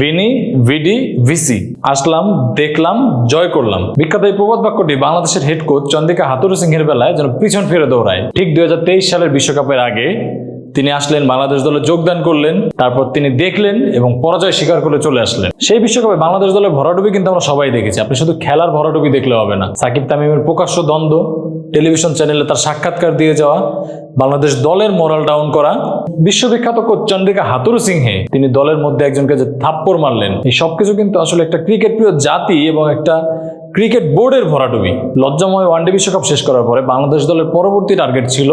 Vini, ভিডি, VC. আসলাম, দেখলাম, জয় করলাম। বিখ্যাত এই প্রবাদ বাক্যটি বাংলাদেশের হেড কোচ চন্দ্রিকা হাতুরু সিংহের বেলায় যেন পিছন ফিরে দৌড়ায়। ঠিক দুই হাজার তেইশ সালের বিশ্বকাপের আগে তিনি আসলেন, বাংলাদেশ দলে যোগদান করলেন, তারপর তিনি দেখলেন এবং পরাজয় স্বীকার করে চলে আসলেন। সেই বিশ্বকাপে বাংলাদেশ দলের ভরাডুবি কিন্তু আমরা সবাই দেখেছি। আপনি শুধু খেলার ভরাডুবি দেখলে হবে না। সাকিব তামিমের প্রকাশ্য দ্বন্দ্ব টেলিভিশন চ্যানেলে তার সাক্ষাৎকার দিয়ে যাওয়া, বাংলাদেশ দলের মোরাল ডাউন করা, বিশ্ববিখ্যাত কোচ চন্দ্রিকা হাতুর সিংহে তিনি দলের মধ্যে একজনকে যে থাপ্পড় মারলেন। এই সবকিছু কিন্তু আসলে একটা ক্রিকেট প্রিয় জাতি এবং একটা ক্রিকেট বোর্ডের ভরাডুবি। লজ্জাময় ওয়ানডে বিশ্বকাপ শেষ করার পরে বাংলাদেশ দলের পরবর্তী টার্গেট ছিল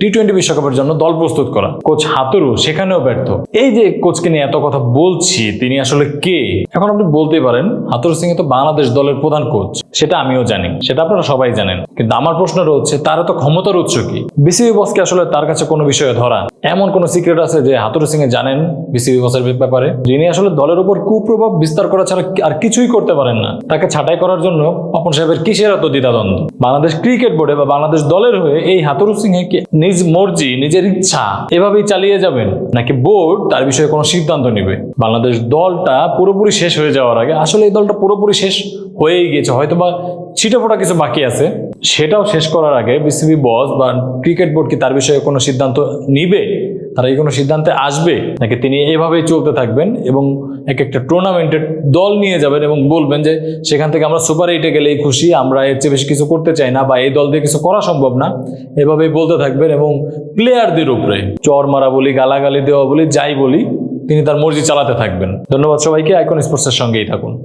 টি টোয়েন্টি বিশ্বকাপের জন্য দল প্রস্তুত করা। কোচ হাতুরু সেখানেও ব্যর্থ। এই যে কোচকে নিয়ে এত কথা বলছি, তিনি আসলে কে? এখন আপনি বলতেই পারেন, হাতুরু সিং তো বাংলাদেশ দলের প্রধান কোচ। সেটা আমিও জানি, সেটা আপনারা সবাই জানেন। কিন্তু আমার প্রশ্ন হচ্ছে তার তো ক্ষমতার উৎস কি? বিসিবি বসকে আসলে তার কাছে কোনো বিষয়ে ধরা? এমন কোনো সিক্রেট আছে যে হাতুরু সিং জানেন বিসিবি বসের ব্যাপারে? যিনি আসলে দলের উপর কুপ্রভাব বিস্তার করা ছাড়া আর কিছুই করতে পারেন না। তাকে ছাঁটাই করার জন্য পাপন সাহেবের কিসের এত দ্বিধাদ্বন্দ্ব? বাংলাদেশ ক্রিকেট বোর্ডে বা বাংলাদেশ দলের হয়ে এই হাতুরু সিংহে কি নিজ মর্জি, নিজের ইচ্ছা এভাবেই চালিয়ে যাবেন? নাকি বোর্ড তার বিষয়ে কোনো সিদ্ধান্ত নেবে? বাংলাদেশ দলটা পুরোপুরি শেষ হয়ে যাওয়ার আগে, আসলে এই দলটা পুরোপুরি শেষ হয়েই গিয়েছে হয়তো বা ছিটেফোটা কিছু বাকি আছে। সেটাও শেষ করার আগে বিসিবি বস বা ক্রিকেট বোর্ড কি তার বিষয়ে কোনো সিদ্ধান্ত নিবে? তারা এই কোনো সিদ্ধান্তে আসবে? নাকি তিনি এভাবেই চলতে থাকবেন এবং এক একটা টুর্নামেন্টের দল নিয়ে যাবেন এবং বলবেন যে সেখান থেকে আমরা সুপার এইটে গেলেই খুশি, আমরা এর চেয়ে বেশি কিছু করতে চাই না বা এই দল দিয়ে কিছু করা সম্ভব না। এভাবেই বলতে থাকবেন এবং প্লেয়ারদের উপরে চর মারা বলি, গালাগালি, দেওয়া বলি, যাই বলি, তিনি তার মর্জি চালাতে থাকবেন। ধন্যবাদ সবাইকে আইকন স্পোর্টসের সঙ্গেই থাকুন।